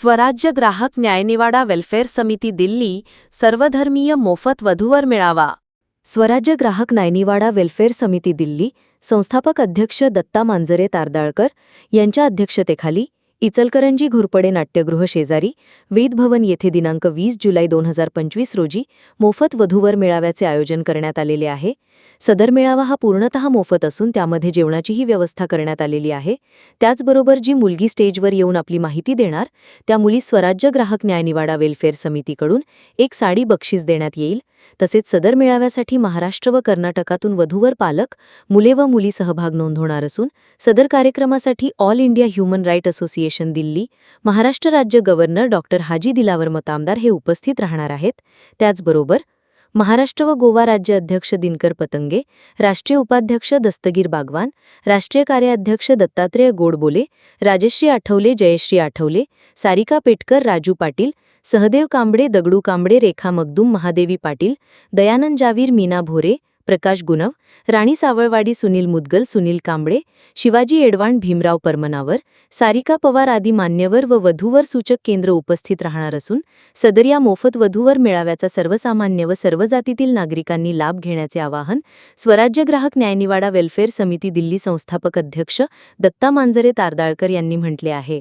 स्वराज्य ग्राहक न्यायनिवाडा वेल्फेअर समिती दिल्ली सर्वधर्मीय मोफत वधूवर मिळावा. स्वराज्य ग्राहक न्यायनिवाडा वेल्फेअर समिती दिल्ली संस्थापक अध्यक्ष दत्ता मांजरे तारदाळकर यांच्या अध्यक्षतेखाली इचलकरंजी घोरपडे नाट्यगृह शेजारी वेदभवन येथे दिनांक वीस जुलै दोन हजार पंचवीस रोजी मोफत वधूवर मेळाव्याचे आयोजन करण्यात आलेले आहे. सदर मेळावा हा पूर्णतः मोफत असून त्यामध्ये जेवणाचीही व्यवस्था करण्यात आलेली आहे. त्याचबरोबर जी मुलगी स्टेजवर येऊन आपली माहिती देणार त्या मुली स्वराज्य ग्राहक न्यायनिवाडा वेल्फेअर समितीकडून एक साडी बक्षीस देण्यात येईल. तसेच सदर मेळाव्यासाठी महाराष्ट्र व कर्नाटकातून वधूवर पालक मुले व मुली सहभाग नोंदवणार असून सदर कार्यक्रमासाठी all India human right association Delhi Maharashtra राज्य गव्हर्नर डॉक्टर हाजी दिलावर मतामदार हे उपस्थित राहणार आहेत. त्याचबरोबर महाराष्ट्र व गोवा राज्य अध्यक्ष दिनकर पतंगे राष्ट्रीय उपाध्यक्ष दस्तगीर बागवान राष्ट्रीय कार्याध्यक्ष दत्तात्रेय गोडबोले राजश्री आठवले जयश्री आठवले सारिका पेटकर राजू पाटील सहदेव कांबडे दगडू कांबडे रेखा मगदूम महादेवी पाटील दयानंद जावीर मीना भोरे प्रकाश गुणव राणी सावळवाडी सुनील मुदगल सुनील कांबळे शिवाजी एडवाण भीमराव परमनावर सारिका पवार आदी मान्यवर व वधूवर सूचक केंद्र उपस्थित राहणार असून सदर या मोफत वधूवर मेळाव्याचा सर्वसामान्य व सर्व जातीतील नागरिकांनी लाभ घेण्याचे आवाहन स्वराज्य ग्राहक न्यायनिवाडा वेल्फेअर समिती दिल्ली संस्थापक अध्यक्ष दत्ता मांजरे तारदाळकर यांनी म्हटले आहे.